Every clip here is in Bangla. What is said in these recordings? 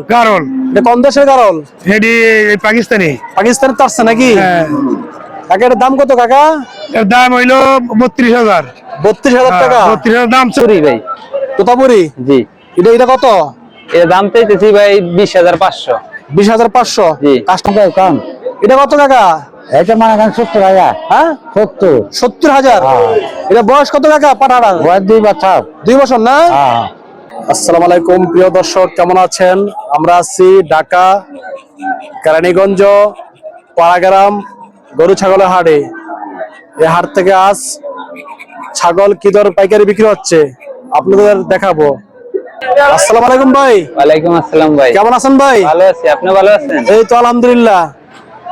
এটা কোন দেশের গারল এটি এই পাকিস্তানি। পাকিস্তানের তো আসছে নাকি? হ্যাঁ। কাকা এটার দাম কত কাকা? এর দাম হইল বত্রিশ হাজার। বত্রিশ হাজার টাকা? বত্রিশ হাজার দাম চুরি ভাই। তোতাপুরি? জি। এটা এটা কত? এর দাম চাইতেছি ভাই বিশ হাজার পাঁচশো। বিশ হাজার পাঁচশো? জি। কাস্টমার কম? এটা কত কাকা? এটা মানে এখন সত্তর হাজার। হ্যাঁ? সত্তর। সত্তর হাজার? এটা বয়স কত কাকা? পাঠাটা বয়স দুই বছর। দুই বছর না? হ্যাঁ। আসসালামু আলাইকুম প্রিয় দর্শক কেমন আছেন? আমরা আছি ঢাকা কেরানীগঞ্জ পাড়াগ্রাম গরু ছাগলের হাটে। এই হাট থেকে আজ ছাগল কি দর পাইকারি বিক্রি হচ্ছে? আপনাদের দেখাবো। আসসালামু আলাইকুম ভাই। ওয়ালাইকুম আসসালাম ভাই। কেমন আছেন ভাই? ভালো আছি। আপনি ভালো আছেন? এই তো আলহামদুলিল্লাহ।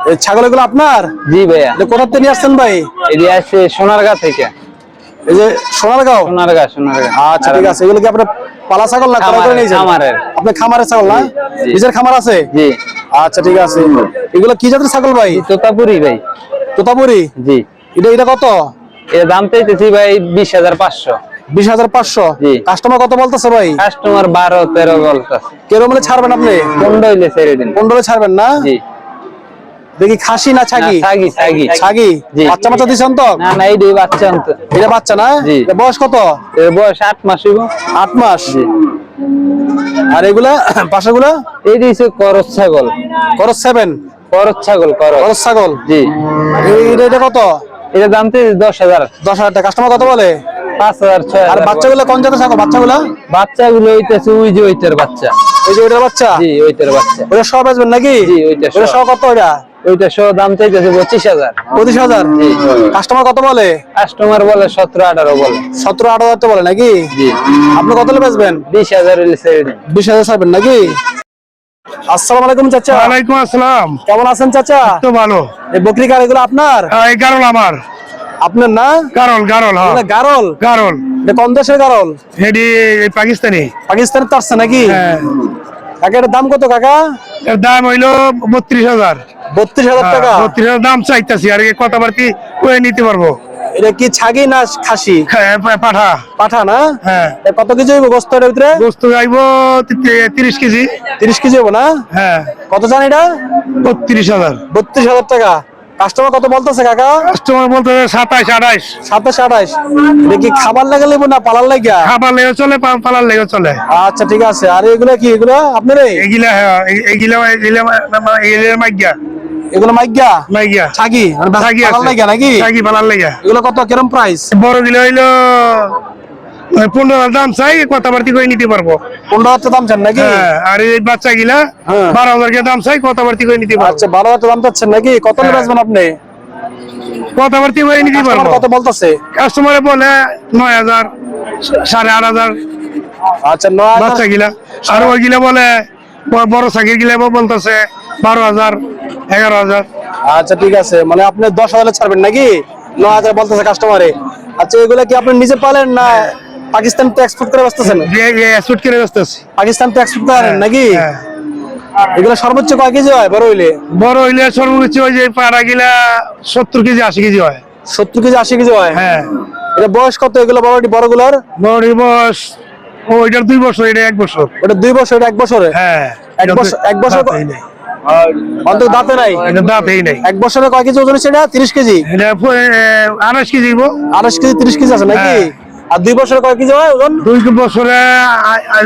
এই ছাগলগুলো আপনার? জি ভাইয়া। কোথা থেকে নিয়ে আসছেন ভাই? এদিকে আছে সোনারগাঁ থেকে। এই যে সোনারগাঁও? সোনারগাঁ সোনারগাঁ। আচ্ছা ঠিক আছে। এগুলো কি আপনার পালা ছাগল না ক্রয় করে নিয়েছেন? খামারের। আপনি খামারের ছাগল না? নিজের খামার আছে? জি। আচ্ছা ঠিক আছে। এগুলো কি জাতের ছাগল ভাই? তোতাপুরি ভাই। তোতাপুরি? জি। এটা এটা কত? এর দাম চাইতেছি ভাই বিশ হাজার পাঁচশো। বিশ হাজার পাঁচশো? জি। কাস্টমার কত বলতেছে ভাই? কাস্টমার বলতেছে। হলে ছাড়বেন আপনি? পনেরো হইলে ছেড়ে দিন। পনেরো ছাড়বেন না? জি। দেখি খাসি না ছাগি? ছাগি ছাগি। ছাগি? বাচ্চা বাচ্চা দিচ্ছেন তো? না না এই দুই বাচ্চা অন্ত এটা বাচ্চা না? বয়স কত? এর বয়স আট মাস হইব। আট মাস। জি। আর এগুলা পাশেগুলা? এই দিয়েছে করস ছাগল। খরচ সেভেন করস ছাগল করস খরচ ছাগল। জি। এই- এটা কত? এটা দাম হাজার। দশ হাজার টাকা। কাস্টমার কত বলে? পাঁচ হাজার ছয় আর হাজার বাচ্চাগুলো কোন জাতের ছাগল? বাচ্চাগুলা? বাচ্চাগুলো হইতেছে ওই যে ওইটার বাচ্চা। ওই যে ওইটার বাচ্চা? জি ওইটার বাচ্চা। ওটা সব বেচবেন নাকি? জি, ওইটা। ওটা সব কত ওইটা? ওইটা সহ দাম চাইতেছে পঁচিশ হাজার। পঁচিশ হাজার? কাস্টমার কত বলে? কাস্টমার বলে সতেরো আঠারো বলে। সতেরো আঠারো হাজার তো বলে নাকি? আপনি কত বেচবেন? বিশ হাজার বিশ হাজার ছাড়বেন নাকি? আসসালামু আলাইকুম চাচা। ওয়ালাইকুম আসসালাম। কেমন আছেন চাচা? তো ভালো। এই বকরি কার এগুলো আপনার? হ্যাঁ, এই গারল আমার। আপনার না? গারল গারল হ্যাঁ। গারল? গারল। এটা কোন দেশের গারল? এটি এই পাকিস্তানি। পাকিস্তানের তো আসছে নাকি? হ্যাঁ। কাকা এটার দাম কত কাকা? এর দাম হইল বত্রিশ হাজার। বত্রিশ হাজার টাকা? বত্রিশ হাজার দাম চাইতেছি আর এই কথাবার্তি করে নিতে পারব। এটা কি ছাগি না খাসি? হ্যাঁ, পাঠা। পাঠা না? হ্যাঁ। কত কেজি হইব গোস্তের ভিতরে? গোস্ত যাইব তিরিশ কেজি। তিরিশ কেজি হইব না? হ্যাঁ। কত জান এটা? বত্রিশ হাজার। বত্রিশ হাজার টাকা। কাস্টমার কত বলতেছে কাকা? কাস্টমার বলতে সাতাইশ আঠাইশ সাতাশ আঠাশ। এটা কি খাবার লাগে নেব না পালার লাগিয়া? খাবার লেগে চলে পালার লেগে চলে। আচ্ছা ঠিক আছে। আর এগুলো কি? এগুলো আপনার এগুলা হ্যাঁ, এগুলা এগুলা এগুলা মাইগা। এগুলো মাইগা? মাইগা। ছাগি? মানে ছাগি পালার লাগিয়া নাকি? ছাগি পালার লেগে এগুলো কত? কিরম প্রাইস বড় গিলা হইল পনেরো হাজার দাম চাই কথাবার্তি করে নিতে পারব। পনেরো হাজার দাম চান নাকি? হ্যাঁ আর এই বাচ্চা গিলা হ্যাঁ। বারো হাজার দাম চাই কথাবার্তি করে নিতে পারব। আচ্ছা বারো হাজার দাম চাচ্ছেন নাকি? কত হ্যাঁ। বেচবেন আপনি? কথাবার্তি করে নিতে পারব। কত বলতেছে? কাস্টমারে বলে নয় হাজার সাড়ে আট হাজার। আচ্ছা নয় বাচ্চা গিলা। আর ওই গিলা বলে বড় চাকরির গিলা বলতেছে বারো হাজার এগারো হাজার। আচ্ছা ঠিক আছে। মানে আপনি দশ হাজারে ছাড়বেন নাকি? নয় হাজার বলতেছে কাস্টমারে। আচ্ছা এগুলা কি আপনি নিজে পালেন না পাকিস্তান তো এক্সপোর্ট করে বসতেছেন এক্সপোর্ট করে ব্যস্ত আছি। পাকিস্তান তো এক্সপোর্ট করেন নাকি? হ্যাঁ। এগুলো সর্বোচ্চ কয় কেজি হয় বড় হইলে? বড় হইলে সর্বোচ্চ ওই যে পাড়া গিলা সত্তর কেজি আশি কেজি হয়। সত্তর কেজি আশি কেজি হয়? হ্যাঁ। এটা বয়স কত এগুলো বড় বড়গুলোর বড় বয়স ওইটার দুই বছর এটা এক বছর। ওটা দুই বছর এটা এক বছরে? হ্যাঁ। এক বছর এক বছর। অন্তত দাঁতে নাই? এটা দাঁতেই নাই। এক বছরে কয় কেজি ওজন সেটা তিরিশ কেজি? এটা কেজি দিব আড়াইশ কেজি তিরিশ কেজি আছে নাকি? হ্যাঁ। আর দুই বছরে কয় কেজি হয় ওজন? দুই বছরে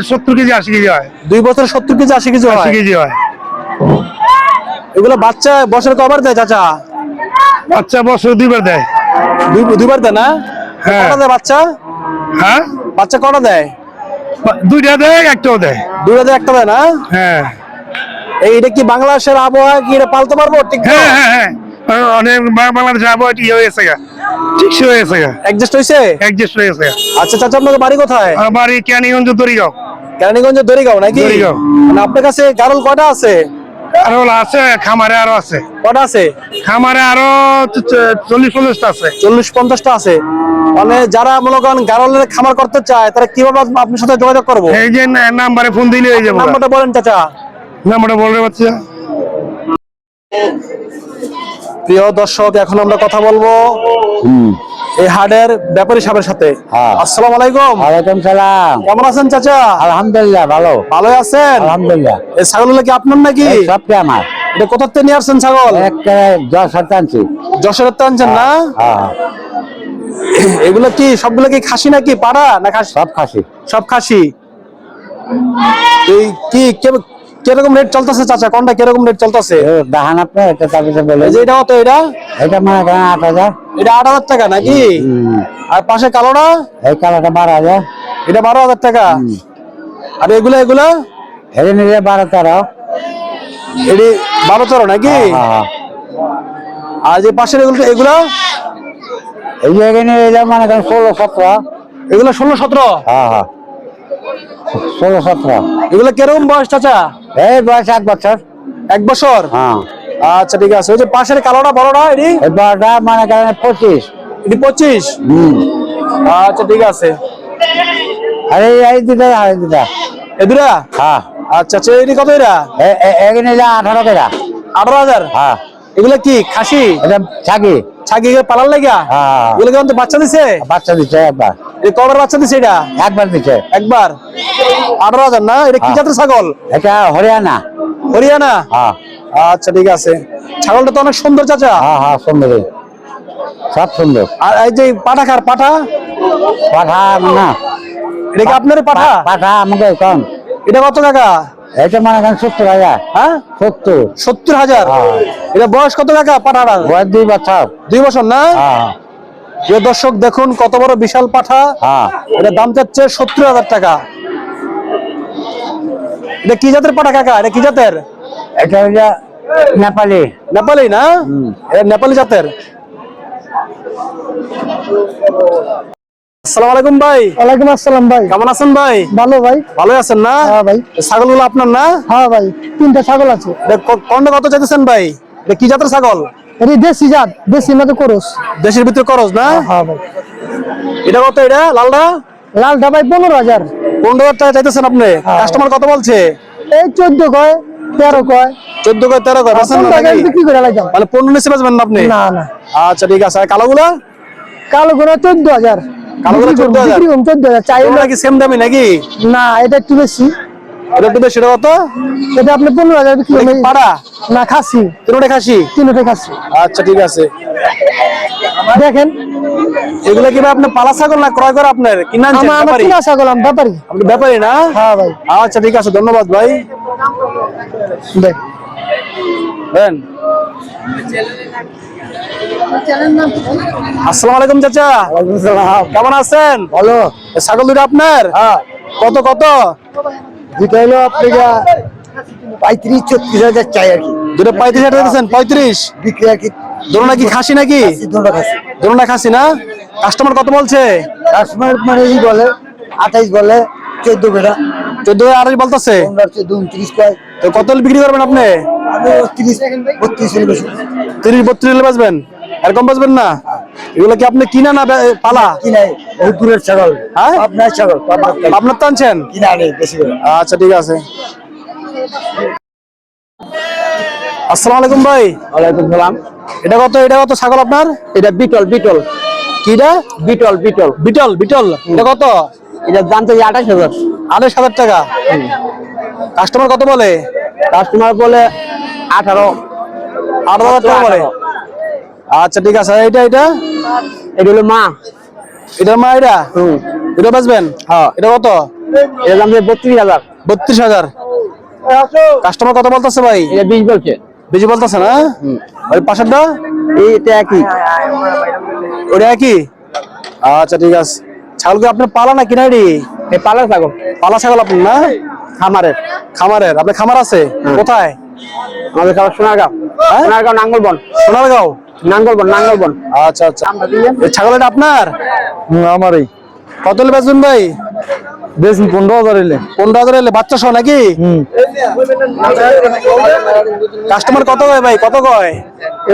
সত্তর কেজি আশি কেজি হয়। দুই বছরে সত্তর কেজি আশি কেজি আশি কেজি হয়। এগুলো বাচ্চা বছরে কবার দেয় চাচা? বাচ্চা বছর দুইবার দেয়। দুইবার দেয় না? হ্যাঁ। কটা দেয় বাচ্চা? হ্যাঁ? বাচ্চা কটা দেয়? দুইটা দেয় একটাও দেয়। দুইটা দেয় একটা দেয় না? হ্যাঁ। এই এটা কি বাংলাদেশের আবহাওয়া কি এটা পালতে পারব? ঠিক হ্যাঁ হ্যাঁ হ্যাঁ। অনেক বাংলাদেশ আবহাওয়া ইয়ে হয়েছে গা। ঠিক হয়েছে গা। অ্যাডজাস্ট হয়েছে অ্যাডজাস্ট হয়েছে আচ্ছা চাচা আপনাদের বাড়ি কোথায়? আমার বাড়ি ক্যানিগঞ্জ দরিগাঁও। কেরানীগঞ্জের দড়িগাঁও নাকি? দড়িগাঁও। মানে আপনার কাছে গারল কটা আছে? আরও আছে খামারে আরও আছে। কটা আছে? খামারে আরও চল্লিশ পঞ্চাশটা আছে। চল্লিশ পঞ্চাশটা আছে। মানে যারা মনে করেন গারলের খামার করতে চায় তারা কীভাবে আপনার সাথে যোগাযোগ করব? এই যে নাম্বারে ফোন দিলে হয়ে যাব নাম্বারটা বলেন চাচা। নাম্বারটা বলতে পারছি। প্রিয় দর্শক এখন আমরা কথা বলব এই হাটের ব্যাপারী সাহেবের সাথে। হ্যাঁ। আসসালামু আলাইকুম। ওয়ালাইকুম সালাম। কেমন আছেন চাচা? আলহামদুলিল্লাহ ভালো। ভালো আছেন? আলহামদুলিল্লাহ। এই ছাগলগুলো কি আপনার নাকি? সবকে আমার। এটা কোথা থেকে নিয়ে আসছেন ছাগল? হাজার আনছি যশোরের তো আনছেন না? হ্যাঁ। এগুলো কি সবগুলো কি খাসি নাকি পাড়া না খাসি? সব খাসি। সব খাসি। এই কি কে- কীরকম রেট চলতেছে চাচা? কোনটা কীরকম রেট চলতেছে? এ, দেখান আপনি এটা তারপরে বলে এই যে এটা কত এটা? এটা মনে করেন আট হাজার। এটা আট হাজার টাকা নাকি? আর পাশে কালোটা? এই কালারটা বারো হাজার। এটা বারো হাজার টাকা। আর এগুলো এগুলো? এটা নিলে বারো তেরো। এটি বারো তেরো নাকি? হ্যাঁ, হ্যাঁ। আর যে পাশের এগুলো এগুলো? এই যে এখানে এটা মনে করেন ষোলো সতেরো। এগুলো ষোলো সতেরো? হ্যাঁ হ্যাঁ। ষোলো সতেরো। এগুলো কীরকম বয়স চাচা? এই বয়স এক বছর। এক বছর? হ্যাঁ। আচ্ছা ঠিক আছে। ওই যে পাশের কালোটা বড়টা এটি? বড়টা মনে করেন পঁচিশ। এটি পঁচিশ? হুম। আচ্ছা ঠিক আছে। আর এই দুটা আর দুটা এ দুটা হ্যাঁ। আচ্ছা আচ্ছা এটি কত এটা এ- এ- এখানে আঠারো কেরা আঠারো হাজার? হ্যাঁ। এগুলো কি খাসি? এটা ছাগি। ছাগি পালার লাগা হ্যাঁ। এগুলো কেমন বাচ্চা দিছে? বাচ্চা দিচ্ছে একবার। এই কবার বাচ্চা দিছে এটা? একবার দিচ্ছে একবার? আঠারো হাজার না? এটা কি হ্যাঁ। জাতের ছাগল? এটা হরিয়ানা। হরিয়ানা? হ্যাঁ। আচ্ছা ঠিক আছে। ছাগলটা তো অনেক সুন্দর চাচা। হ্যাঁ হ্যাঁ সুন্দর। সব সুন্দর। আর এই যে পাঠা খার পাঠা? পাঠা না এটা কি আপনার পাঠা? পাঠা আমাকে কম এটা কত টাকা এটা মনে করেন সত্তর হাজার। হ্যাঁ? সত্তর। সত্তর হাজার? হ্যাঁ। এটা বয়স কত টাকা পাঠাটা? বয়স দুই বছর। দুই বছর না? হ্যাঁ। প্রিয় দর্শক দেখুন কত বড় বিশাল পাঠা। হ্যাঁ। এটা দাম চাচ্ছে সত্তর হাজার টাকা। এটা কি জাতের পাঠা কাকা? এটা কি জাতের? এটা হইলে নেপালি। নেপালি না? এটা নেপালি জাতের? আসসালামু আলাইকুম ভাই। ওয়ালাইকুম আসসালাম ভাই। কেমন আছেন ভাই? ভালো ভাই। ভালো আছেন না? হ্যাঁ ভাই। ছাগলগুলো আপনার না? হ্যাঁ ভাই তিনটা ছাগল আছে। কোনটা কত চাইতেছেন ভাই? কি জাতের ছাগল? এটি দেশি জাত দেশি না তো করস। দেশের ভিতরে করস না? হ্যাঁ ভাই। এটা কত এটা? লালটা লালটা ভাই পনেরো হাজার। পনেরো হাজার টাকা চাইতেছেন আপনি? কাস্টমার কত বলছে? এই চোদ্দ কয় তেরো কয়। চোদ্দ কয় তেরো কয় নাকি? বিক্রি করে মানে পনেরো নিচে বেচবেন না আপনি? না না। আচ্ছা ঠিক আছে। কালোগুলা চোদ্দ হাজার। কালোগুলো 14,000? চোদ্দ হাজার। চাই এগুলো কি সেম দামি নাকি? না এটা একটু বেশি। এটা একটু বেশি এটা কত? এটা আপনি বিক্রি। পাড়া? না খাসি। তিনটে খাসি? তিনটে খাসি। আচ্ছা ঠিক আছে। দেখেন। এগুলো কি পালা ছাগল না ক্রয় করে আপনার? কিনে আনছেন? আমার আমার ব্যাপারী? কিনা ছাগল আমি ব্যাপারি। আপনি ব্যাপারী না? হ্যাঁ ভাই। আচ্ছা ঠিক আছে ধন্যবাদ ভাই। দেখ। দেন। আসসালামু আলাইকুম চাচা। কেমন আছেন? ভালো। ছাগল দুটো আপনার? কত কত? দুটো হলো আপনাকে পঁয়ত্রিশ ছত্রিশ হাজার চাই আর কি। দুটো পঁয়ত্রিশ হাজার দিয়েছেন পঁয়ত্রিশ? বিক্রি আর কি। নাকি খাসি নাকি? খাসি না? কাস্টমার কত বলছে? কাশ্মীর মানে বলে আঠাইশ বলে চোদ্দ বেটা। চোদ্দ আড়াই বলতেছে? চোদ্দ উনত্রিশ কয়। তো কত হলে বিক্রি করবেন আপনি? তিরিশ বত্রিশ তিরিশ বত্রিশ হলে বাঁচবেন? এরকম বাঁচবেন না? এগুলো কি আপনি কিনা না পালা? বহুত দূরের ছাগল। হ্যাঁ? আপনার ছাগল আপনার। তো আনছেন? কিনা নেই বেশি করে। আচ্ছা ঠিক আছে। আসসালামু আলাইকুম ভাই। ওয়ালাইকুম সালাম। এটা কত এটা কত ছাগল আপনার? এটা বিটল বিটল। কিটা? বিটল বিটল। বিটল বিটল। এটা কত? এটার দাম তো আঠাশ হাজার। আড়াইশ হাজার টাকা। কাস্টমার কত বলে? কাস্টমার বলে আঠারো। আট হাজার টাকা বলে? আচ্ছা ঠিক আছে। এটা এটা এটা হলো মা। এটার মা এটা? হুম। এটা বাঁচবেন? হ্যাঁ। এটা কত? এটার দাম বত্রিশ হাজার। বত্রিশ হাজার। কাস্টমার কত বলতেছে ভাই? এটা বিশ বলছে। বেশি বলতেছে না? ওই পাশেরটা? এইটা একই। ওটা একই? আচ্ছা ঠিক আছে। ছাগল কি আপনার পালা না কিনারি এই পালা ছাগল। পালা ছাগল আপনার না? খামারের। খামারের। আপনার খামার আছে? কোথায়? আমাদের খাবার সোনারগাঁও। হ্যাঁ? সোনারগাঁও নাঙ্গলবন। সোনারগাঁও? নাঙ্গলবন নাঙ্গলবন। আচ্ছা আচ্ছা। এই ছাগল এটা আপনার আমারই। কত বেচবেন ভাই? বেশি পনেরো হাজার এলে পনেরো হাজার এলে বাচ্চা সহ নাকি? কাস্টমার কত কয় ভাই? কত কয়?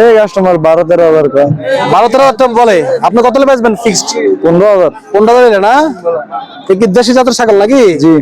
এই কাস্টমার বারো তেরো হাজার কয়। বারো তেরো হাজার টাকা বলে। আপনি কত হলে বেচবেন ফিক্সড পনেরো হাজার। পনেরো হাজার এলে না? দেশি জাতের ছাগল নাকি? জি।